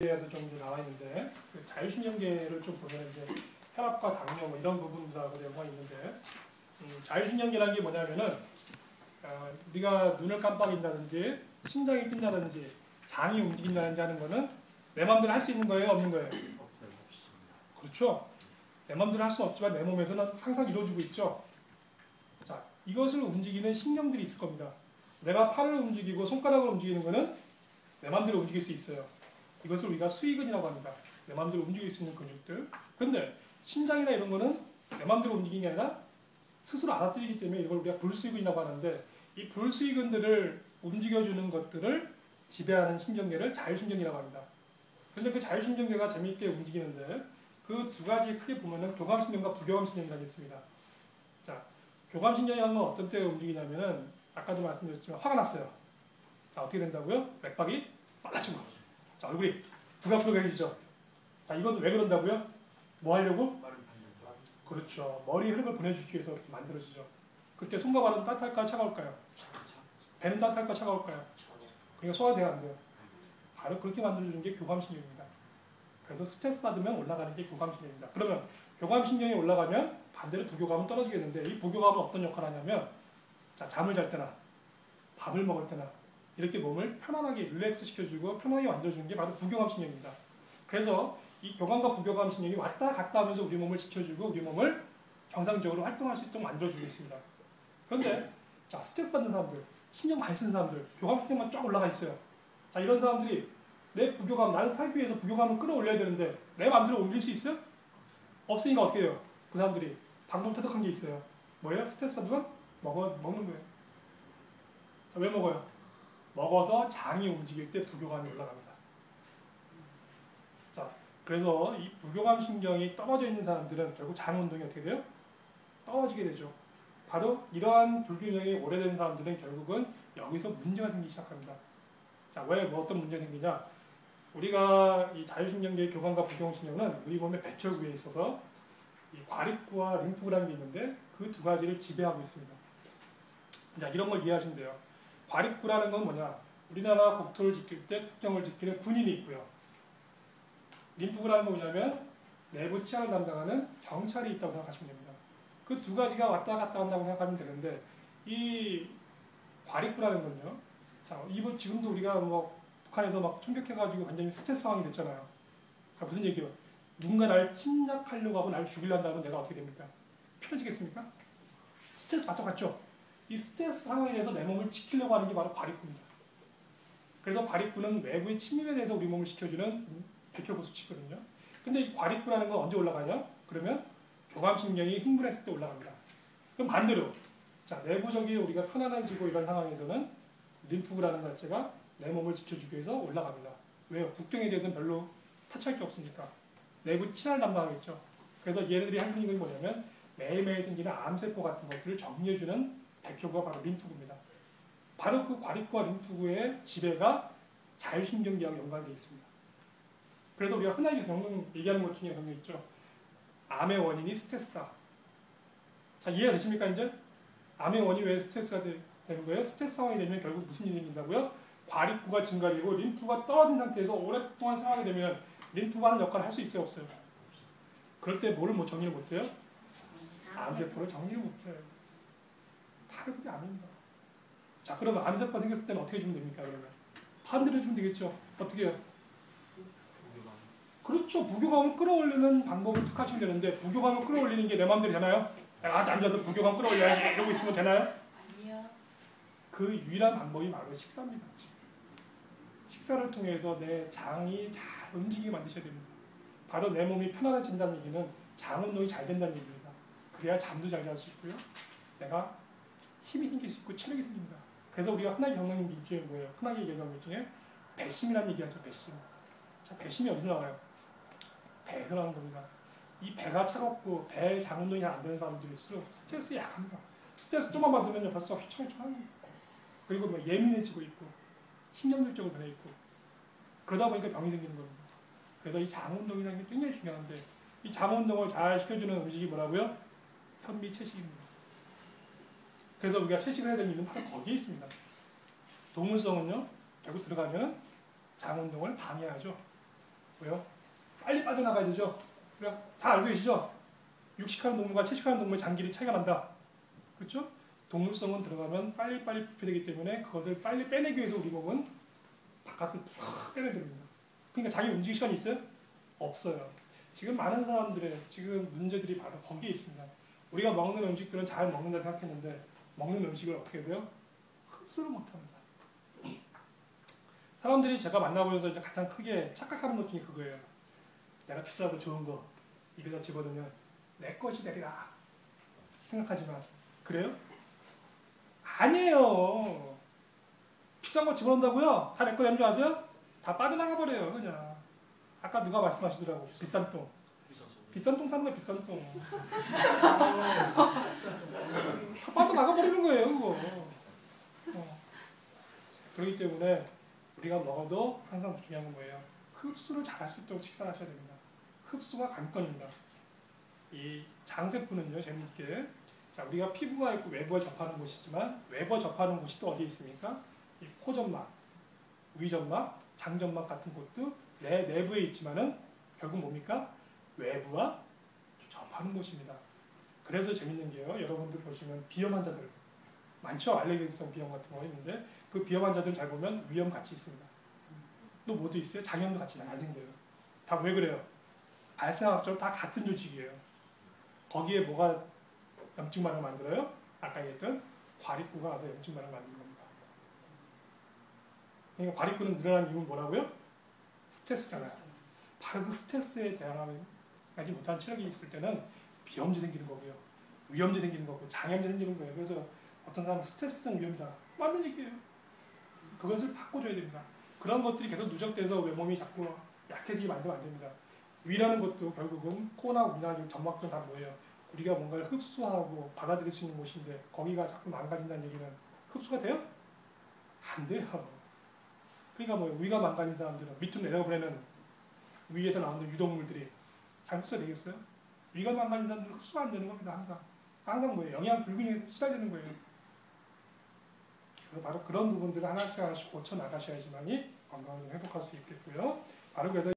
대해서 좀 이제 나와 있는데 그 자율신경계를 좀 보면 이제 혈압과 당뇨 뭐 이런 부분들하고 연관이 있는데 음, 자율신경계라는 게 뭐냐면은 어, 우리가 눈을 깜빡인다든지 심장이 뛴다든지 장이 움직인다든지 하는 거는 내 마음대로 할 수 있는 거예요? 없는 거예요? 없어요. 없습니다. 그렇죠. 내 마음대로 할 수는 없지만 내 몸에서는 항상 이루어지고 있죠. 자 이것을 움직이는 신경들이 있을 겁니다. 내가 팔을 움직이고 손가락을 움직이는 거는 내 마음대로 움직일 수 있어요 이것을 우리가 수의근이라고 합니다. 내 마음대로 움직일 수 있는 근육들. 그런데 심장이나 이런 거는 내 마음대로 움직이는 게 아니라 스스로 알아들이기 때문에 이걸 우리가 불수의근이라고 하는데 이 불수의근들을 움직여주는 것들을 지배하는 신경계를 자율신경이라고 합니다. 그런데 그 자율신경계가 재미있게 움직이는데 그 두 가지 크게 보면은 교감신경과 부교감신경이라고 있습니다. 자, 교감신경이라는 건 어떤 때 움직이냐면은 아까도 말씀드렸지만 화가 났어요. 자, 어떻게 된다고요? 맥박이 빨라지고 자, 얼굴이 부각부각해지죠. 자, 이것도 왜 그런다고요? 뭐 하려고? 그렇죠. 머리 흐름을 보내주기 위해서 만들어지죠. 그때 손과 발은 따뜻할까요? 차가울까요? 배는 따뜻할까요? 차가울까요? 그러니까 소화가 돼야 안 돼요. 바로 그렇게 만들어주는 게 교감신경입니다. 그래서 스트레스 받으면 올라가는 게 교감신경입니다. 그러면 교감신경이 올라가면 반대로 부교감은 떨어지겠는데 이 부교감은 어떤 역할을 하냐면 자, 잠을 잘 때나 밥을 먹을 때나 이렇게 몸을 편안하게 릴렉스 시켜주고 편하게 만들어주는 게 바로 부교감 신경입니다. 그래서 이 교감과 부교감 신경이 왔다 갔다 하면서 우리 몸을 지켜주고 우리 몸을 정상적으로 활동할 수 있도록 만들어주고 있습니다. 그런데 자 스트레스 받는 사람들, 신경 많이 쓰는 사람들, 교감 신경만 쫙 올라가 있어요. 자 이런 사람들이 내 부교감, 나는 살기 위해서 부교감을 끌어올려야 되는데 내 마음대로 옮길 수 있어요? 없으니까 어떻게 해요? 그 사람들이 방법 터득한 게 있어요. 뭐예요? 스트레스 받으면 먹어, 먹는 거예요. 자, 왜 먹어요? 먹어서 장이 움직일 때 부교감이 올라갑니다. 자, 그래서 이 부교감 신경이 떨어져 있는 사람들은 결국 장 운동이 어떻게 돼요? 떨어지게 되죠. 바로 이러한 불균형이 오래된 사람들은 결국은 여기서 문제가 생기기 시작합니다. 자, 왜 뭐 어떤 문제가 생기냐? 우리가 이 자율신경계의 교감과 부교감신경은 우리 몸의 배철구에 있어서 이 과립구와 림프구라는 게 있는데 그 두 가지를 지배하고 있습니다. 자, 이런 걸 이해하시면 돼요. 과립구라는 건 뭐냐? 우리나라 국토를 지킬 때 국정을 지키는 군인이 있고요. 림프구라는 건 뭐냐면 내부 치안을 담당하는 경찰이 있다고 생각하시면 됩니다. 그 두 가지가 왔다 갔다 한다고 생각하면 되는데 이 과립구라는 건요. 자, 이번 지금도 우리가 뭐 북한에서 막 총격해가지고 완전히 스트레스 상황이 됐잖아요. 그러니까 무슨 얘기예요? 누군가 날 침략하려고 하고 날 죽이려 한다면 내가 어떻게 됩니까? 편해지겠습니까? 스트레스 받아갔죠? 이 스트레스 상황에 대해서 내 몸을 지키려고 하는 게 바로 과립구입니다. 그래서 과립구는 외부의 침입에 대해서 우리 몸을 지켜주는 백혈구수치거든요. 근데 이 과립구라는 건 언제 올라가냐? 그러면 교감신경이 흥분했을 때 올라갑니다. 그럼 반대로 자 내부적인 우리가 편안해지고 이런 상황에서는 림프구라는 것 자체가 내 몸을 지켜주기 위해서 올라갑니다. 왜요? 국경에 대해서는 별로 타치할 게 없으니까 내부 친화를 담당하겠죠. 그래서 얘네들이 하는 게 뭐냐면 매일매일 생기는 암세포 같은 것들을 정리해주는 백혈구가 바로 림프구입니다. 바로 그 과립과 림프구의 지배가 자율신경계하고 연관되어 있습니다. 그래서 우리가 흔하게 병명 얘기하는 것 중에 그런 게 있죠. 암의 원인이 스트레스다. 자 이해가 되십니까 이제? 암의 원인이 왜 스트레스가 되, 는 거예요? 스트레스 상황이 되면 결국 무슨 일이 생긴다고요? 과립구가 증가되고 림프가 떨어진 상태에서 오랫동안 생활하게 되면 림프가 하는 역할을 할 수 있어요 없어요? 그럴 때 뭐를 못 정리를 못해요? 암세포를 정리를 못해요. 그게 아닙니다. 자, 그러면 암세포가 생겼을 때는 어떻게 해주면 됩니까, 그러면? 반대로 해주면 되겠죠. 어떻게 해요? 그렇죠. 부교감을 끌어올리는 방법을 택하시면 되는데, 부교감을 끌어올리는 게 내 마음대로 되나요? 내가 앉아서 부교감 끌어올려야지. 이러고 있으면 되나요? 아니요. 그 유일한 방법이 바로 식사입니다. 식사를 통해서 내 장이 잘 움직이게 만드셔야 됩니다. 바로 내 몸이 편안해진다는 얘기는 장 운동이 잘 된다는 얘기입니다. 그래야 잠도 잘 잘 수 있고요. 내가 힘이 생길 수 있고 체력이 생깁니다. 그래서 우리가 흔하게 겪는 게 중에 뭐예요? 흔하게 얘기하는 것 중에 배심이라는 얘기하죠. 배심. 자, 배심이 어디서 나와요? 배에서 나오는 겁니다. 이 배가 차갑고 배 장 운동이 잘 안 되는 사람들일수록 스트레스에 약합니다. 스트레스 좀만 받으면 벌써 휘청휘청합니다. 그리고 뭐 예민해지고 있고 신경질적으로 변해 있고 그러다 보니까 병이 생기는 겁니다. 그래서 이 장 운동이라는 게 굉장히 중요한데 이 장 운동을 잘 시켜주는 음식이 뭐라고요? 현미 채식입니다. 그래서 우리가 채식을 해야 되는 이유는 바로 거기에 있습니다. 동물성은요, 결국 들어가면 장 운동을 방해하죠. 뭐요? 빨리 빠져나가야 되죠. 그래 다 알고 계시죠? 육식하는 동물과 채식하는 동물 장기리 차이가 난다. 그렇죠? 동물성은 들어가면 빨리빨리 부패되기 때문에 그것을 빨리 빼내기 위해서 우리 몸은 바깥으로 됩니다. 그러니까 자기 움직일 시간이 있어요? 없어요. 지금 많은 사람들의 지금 문제들이 바로 거기에 있습니다. 우리가 먹는 음식들은 잘 먹는다 생각했는데 먹는 음식을 어떻게 돼요? 흡수를 못합니다. 사람들이 제가 만나보면서 이제 가장 크게 착각하는 것 중에 그거예요. 내가 비싸고 좋은 거 입에다 집어넣으면 내 것이 되리라 생각하지만 그래요? 아니에요. 비싼 거 집어넣는다고요? 다 내 거 되는 줄 아세요? 다 빠져나가 버려요 그냥. 아까 누가 말씀하시더라고 비싼 똥. 비싼 똥 사는 거야 비싼 똥. 다 빠져나가 버리는 거예요 그거. 어. 그렇기 때문에 우리가 먹어도 항상 중요한 건 뭐예요? 흡수를 잘 할 수 있도록 식사를 하셔야 됩니다. 흡수가 관건입니다. 이 장세포는요 재밌게 자 우리가 피부가 있고 외부에 접하는 곳이지만 외부에 접하는 곳이 또 어디에 있습니까? 이 코점막, 위점막, 장점막 같은 곳도 내 내부에 있지만은 결국 뭡니까? 외부와 접하는 곳입니다. 그래서 재밌는 게요. 여러분들 보시면 비염 환자들 많죠. 알레르기성 비염 같은 거 있는데 그 비염 환자들 잘 보면 위염 같이 있습니다. 또 뭐도 있어요? 장염도 같이 안 생겨요. 다 왜 그래요? 발생학적으로 다 같은 조직이에요. 거기에 뭐가 염증만을 만들어요? 아까 얘기했던 과립구가 와서 염증만을 만드는 겁니다. 그러니까 과립구는 늘어나는 이유는 뭐라고요? 스트레스잖아요. 바로 그 스트레스에 대항하지 못한 체력이 있을 때는 비염제 생기는 거고요. 위염제 생기는 거고 장염제 생기는 거예요. 그래서 어떤 사람은 스트레스성 위염이다. 맞는 얘기예요. 그것을 바꿔줘야 됩니다. 그런 것들이 계속 누적돼서 왜 몸이 자꾸 약해지게 만들면 안 됩니다. 위라는 것도 결국은 코나 위나 점막들 다 뭐예요? 우리가 뭔가를 흡수하고 받아들일 수 있는 곳인데 거기가 자꾸 망가진다는 얘기는 흡수가 돼요? 안 돼요. 그러니까 뭐 위가 망가진 사람들은 밑으로 내려보내는 위에서 나오는 유독물들이 잘 흡수가 되겠어요? 위가 망가진 사람들은 흡수가 안 되는 겁니다. 항상. 항상 뭐예요? 영양 불균형에 시달리는 거예요. 바로 그런 부분들을 하나씩 하나씩 고쳐 나가셔야지만이 건강을 회복할 수 있겠고요. 바로 그래서